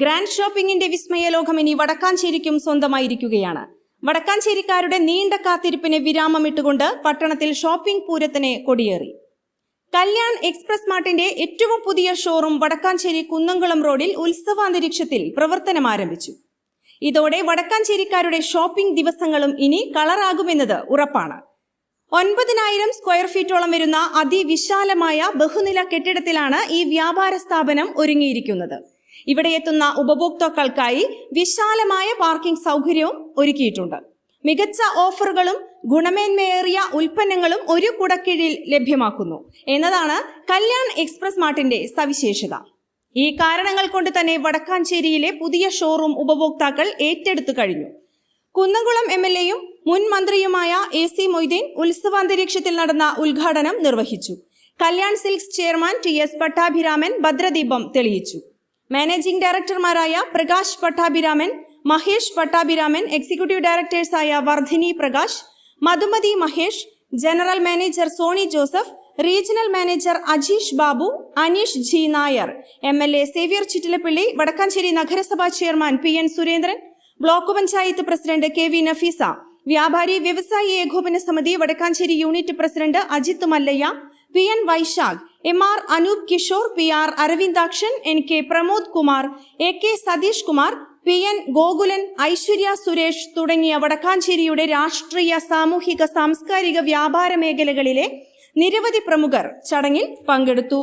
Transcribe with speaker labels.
Speaker 1: Grand ഷോപ്പിംഗിന്റെ വിസ്മയ ലോകം ഇനി വടക്കാഞ്ചേരിക്കും സ്വന്തമായിരിക്കുകയാണ്. വടക്കാഞ്ചേരിക്കാരുടെ നീണ്ട കാത്തിരിപ്പിന് വിരാമമിട്ടുകൊണ്ട് പട്ടണത്തിൽ ഷോപ്പിംഗ് പൂരത്തിന് കൊടിയേറി. കല്യാൺ എക്സ്പ്രസ് മാർട്ടിന്റെ ഏറ്റവും പുതിയ ഷോറൂം വടക്കാഞ്ചേരി കുന്നംകുളം റോഡിൽ ഉത്സവാന്തരീക്ഷത്തിൽ പ്രവർത്തനം ആരംഭിച്ചു. ഇതോടെ വടക്കാഞ്ചേരിക്കാരുടെ ഷോപ്പിംഗ് ദിവസങ്ങളും ഇനി കളറാകുമെന്നത് ഉറപ്പാണ്. ഒൻപതിനായിരം സ്ക്വയർ ഫീറ്റോളം വരുന്ന അതിവിശാലമായ ബഹുനില കെട്ടിടത്തിലാണ് ഈ വ്യാപാര സ്ഥാപനം ഒരുങ്ങിയിരിക്കുന്നത്. ഇവിടെ എത്തുന്ന ഉപഭോക്താക്കൾക്കായി വിശാലമായ പാർക്കിംഗ് സൗകര്യവും ഒരുക്കിയിട്ടുണ്ട്. മികച്ച ഓഫറുകളും ഗുണമേന്മയേറിയ ഉൽപ്പന്നങ്ങളും ഒരു കുടക്കീഴിൽ ലഭ്യമാക്കുന്നു. എന്നതാണ് കല്യാൺ എക്സ്പ്രസ് മാർട്ടിന്റെ സവിശേഷത. ഈ കാരണങ്ങൾ കൊണ്ട് തന്നെ വടക്കാഞ്ചേരിയിലെ പുതിയ ഷോറൂം ഉപഭോക്താക്കൾ ഏറ്റെടുത്തു കഴിഞ്ഞു. കുന്നംകുളം എം എൽ എയും മുൻ മന്ത്രിയുമായ എ സി മൊയ്തീൻ ഉത്സവാന്തരീക്ഷത്തിൽ നടന്ന ഉദ്ഘാടനം നിർവഹിച്ചു. Kalyan silks chairman T S Pattabhiraman ഭദ്രദീപം തെളിയിച്ചു. മാനേജിംഗ് ഡയറക്ടർമാരായ Prakash Pattabhiraman Mahesh Pattabhiraman executive ഡയറക്ടേഴ്സായ Vardhini Prakash Madhumathi Mahesh general manager Soni Joseph regional manager Ajeesh Babu Aneesh G Nair M L A Xavier Chittilappally Vadakkanchery നഗരസഭാ chairman P N Surendran block panchayat president K V Nafeesa വ്യാപാരി വ്യവസായി ഏകോപന സമിതി Vadakkanchery unit president Ajith Mallayya P N Vaisakh M R Anoop Kishore P R Aravindakshan N K Pramod Kumar A K Sathish Kumar P N Gokulan Aishwarya Suresh തുടങ്ങിയ വടക്കാഞ്ചേരിയുടെ രാഷ്ട്രീയ സാമൂഹിക സാംസ്കാരിക വ്യാപാര മേഖലകളിലെ നിരവധി പ്രമുഖർ ചടങ്ങിൽ പങ്കെടുത്തു.